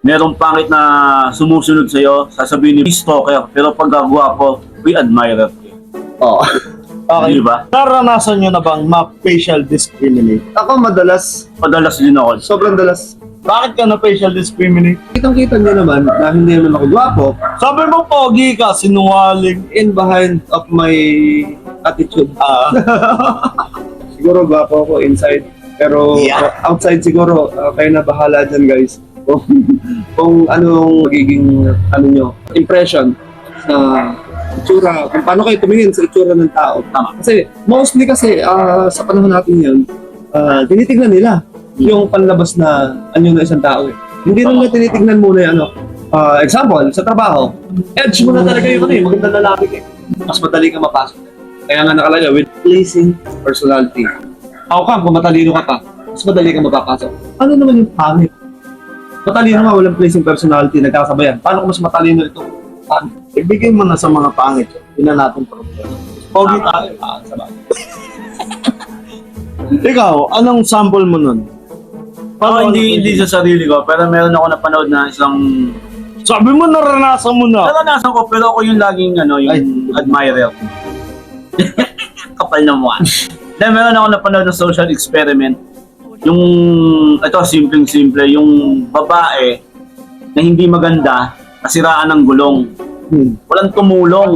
merong pangit na sumusunod sa'yo, sasabihin ni stalker, pero pag gwapo, we admire it. Oo. Okay. Di ba? Naranasan nyo na bang ma-facial discriminate? Ako madalas, Madalas din ako. sobrang dalas. Bakit ka na facial discriminate? Kitang-kita niyo naman na hindi naman ako gwapo Sabi mo, pogi ka, sinungaling. in behind of my attitude. Ah, Siguro gwapo ako inside. Pero Yeah. outside siguro, uh, kayo na bahala dyan guys. Kung, kung anong magiging ano nyo, impression sa itsura, kung paano kayo tumingin sa itsura ng tao. Tama. Kasi mostly kasi ah, sa panahon natin yun, ah, tinitignan nila yung panlabas na anyo ng isang tao. Eh. Hindi nila tinitignan muna yung ano. ah, example, sa trabaho, edge mo na talaga yung ano eh, magandang lalaki eh. Mas madali ka mapasok. Kaya nga nakalagay, with pleasing personality. Ako ka, kung matalino ka pa, mas madali ka mapapasok. Ano naman yung pangit? Matalino nga, walang pleasing personality, nagkasabayan. Paano kung mas matalino ito? Paano? ibigay mo na sa mga pangit. Yun na natin problema. Pogi tayo. Ah, sabay. Ikaw, anong sample mo nun? Ako hindi, hindi sa sarili ko, pero meron ako napanood na isang... Sabi mo, naranasan mo na. Naranasan ko, pero ako yung laging, ano, yung Ay. admirer. Kapal na mukha. Then meron ako napanood na social experiment. Yung, ito, simpleng-simple, yung babae na hindi maganda, nasiraan ng gulong. Hmm. Walang tumulong.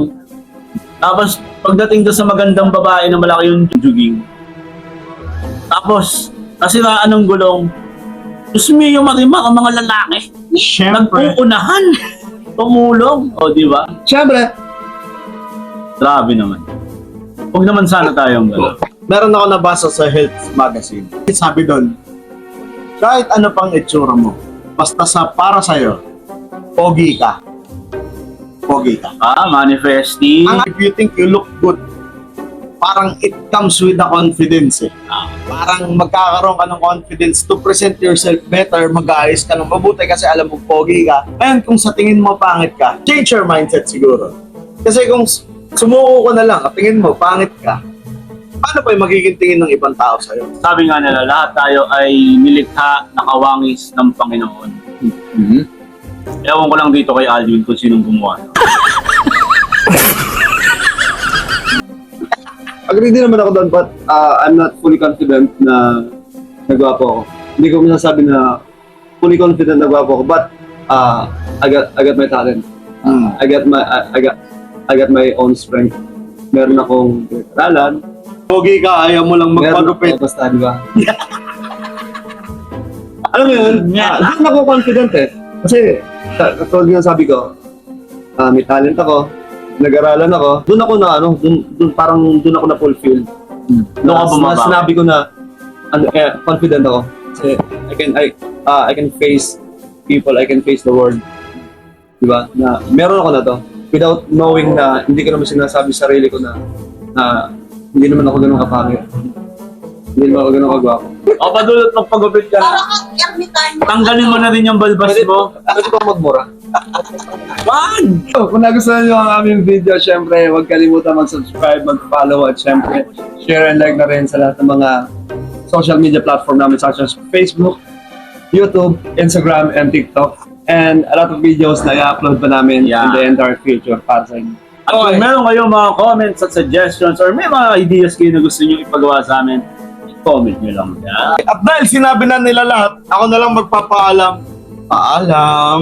Tapos, pagdating doon sa magandang babae na malaki yung juging, tapos, nasiraan ng gulong, Diyos mio, marima ang mga lalaki. Siyempre. Nagpuunahan. Tumulong. O, di ba? Siyempre, Grabe naman. Huwag naman sana tayong gano'n. Meron ako nabasa sa health magazine. Sabi doon, kahit ano pang itsura mo, basta sa para sa'yo, pogi ka. Pogi ka. Ah, manifesting. Ang if you think you look good, parang it comes with the confidence eh. Ah, parang magkakaroon ka ng confidence to present yourself better, mag-aayos ka ng mabuti kasi alam mo pogi ka. And kung sa tingin mo pangit ka, change your mindset siguro. Kasi kung sumuko ka na lang, at tingin mo pangit ka, paano pa yung magiging tingin ng ibang tao sa'yo? Sabi nga nila, lahat tayo ay nilikha na kawangis ng Panginoon. Mhm. Ewan ko lang dito kay Alvin kung sinong gumawa. agree din naman ako doon, but uh, I'm not fully confident na nagwapo ako. Hindi ko masasabi na fully confident na gwapo ako, but uh, I got I got my talent. Hmm. I got my I, I got I got my own strength. Meron akong pinag-aralan. Pogi ka, ayaw mo lang magpagupit. ako, basta, di ba? Alam mo yun, Yeah. uh, doon ako confident eh. Kasi, ka- katulad nga sabi ko, ah, may talent ako, nag-aralan ako, doon ako na ano, doon, doon parang doon ako na fulfill. Doon ka bumaba. sinabi ko na ano, eh, confident ako. Kasi I can I ah, I can face people, I can face the world. Di ba? Na meron ako na to without knowing na hindi ko naman sinasabi sa sarili ko na na hindi naman ako ganun kapangit. Hindi naman ako ganun kagwapo. O, padulot magpagupit ka. Para kang ermitan. Tanggalin mo na rin yung balbas Pwede, mo. pwede ba magmura? Wag! So, kung nagustuhan nyo ang aming video, syempre, huwag kalimutan mag-subscribe, mag-follow, at syempre, share and like na rin sa lahat ng mga social media platform namin such as Facebook, YouTube, Instagram, and TikTok. And a lot of videos na i-upload pa namin Yeah. in the entire future para sa inyo. At kung meron kayong mga comments at suggestions or may mga ideas kayo na gusto nyo ipagawa sa amin, comment nyo lang yan. At dahil sinabi na nila lahat, ako na lang magpapaalam. Paalam.